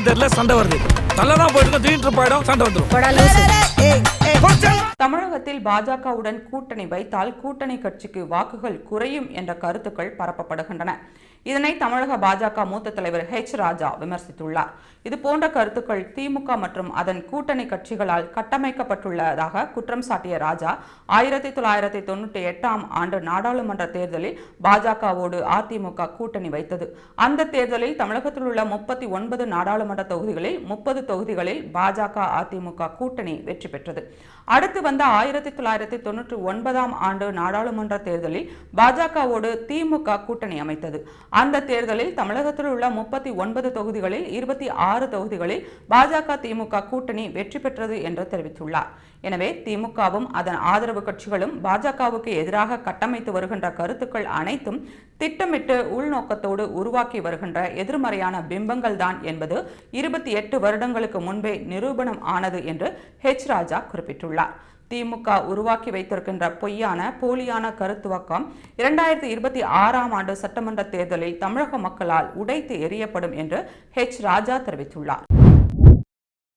என்னன்னு தெரியல சண்டை வருது. நல்லா தான் போயிட்டு இருக்கு, திடீர்னு போயிடும் சண்டை வந்துடும். தமிழகத்தில் பாஜகவுடன் கூட்டணி வைத்தால் கூட்டணி கட்சிக்கு வாக்குகள் குறையும் என்ற கருத்துக்கள் பரப்பப்படுகின்றன. இதனை தமிழக பாஜக மூத்த தலைவர் ஹெச் ராஜா விமர்சித்துள்ளார். இதுபோன்ற கருத்துக்கள் திமுக மற்றும் அதன் கூட்டணி கட்சிகளால் கட்டமைக்கப்பட்டுள்ளதாக குற்றம் சாட்டிய ராஜா ஆயிரத்தி தொள்ளாயிரத்தி தொன்னூற்றி எட்டாம் ஆண்டு நாடாளுமன்ற தேர்தலில் பாஜகவோடு அதிமுக கூட்டணி வைத்தது. அந்த தேர்தலில் தமிழகத்தில் உள்ள முப்பத்தி ஒன்பது நாடாளுமன்ற தொகுதிகளில் முப்பது தொகுதிகளில் பாஜக அதிமுக கூட்டணி வெற்றி பெற்றது. அடுத்து வந்த ஆயிரத்தி ஆயிரத்தி தொள்ளாயிரத்தி தொன்னூற்றி ஒன்பதாம் ஆண்டு நாடாளுமன்ற தேர்தலில் பாஜகவோடு திமுக கூட்டணி அமைத்தது. அந்த தேர்தலில் தமிழகத்தில் உள்ள முப்பத்தி ஒன்பது தொகுதிகளில் இருபத்தி ஆறு தொகுதிகளில் பாஜக திமுக கூட்டணி வெற்றி பெற்றது என்று தெரிவித்துள்ளார். எனவே திமுகவும் அதன் ஆதரவு கட்சிகளும் பாஜகவுக்கு எதிராக கட்டமைத்து வருகின்ற கருத்துக்கள் அனைத்தும் திட்டமிட்டு உள்நோக்கத்தோடு உருவாக்கி வருகின்ற எதிர்மறையான பிம்பங்கள் தான் என்பது இருபத்தி எட்டு வருடங்களுக்கு முன்பே நிரூபணம் ஆனது என்று ஹெச் ராஜா குறிப்பிட்டுள்ளார். திமுக உருவாக்கி வைத்திருக்கின்ற பொய்யான போலியான கருத்துவக்கம் இரண்டாயிரத்தி இருபத்தி ஆறாம் ஆண்டு சட்டமன்ற தேர்தலில் தமிழக மக்களால் உடைத்து எறியப்படும் என்று ஹெச் ராஜா தெரிவித்துள்ளார்.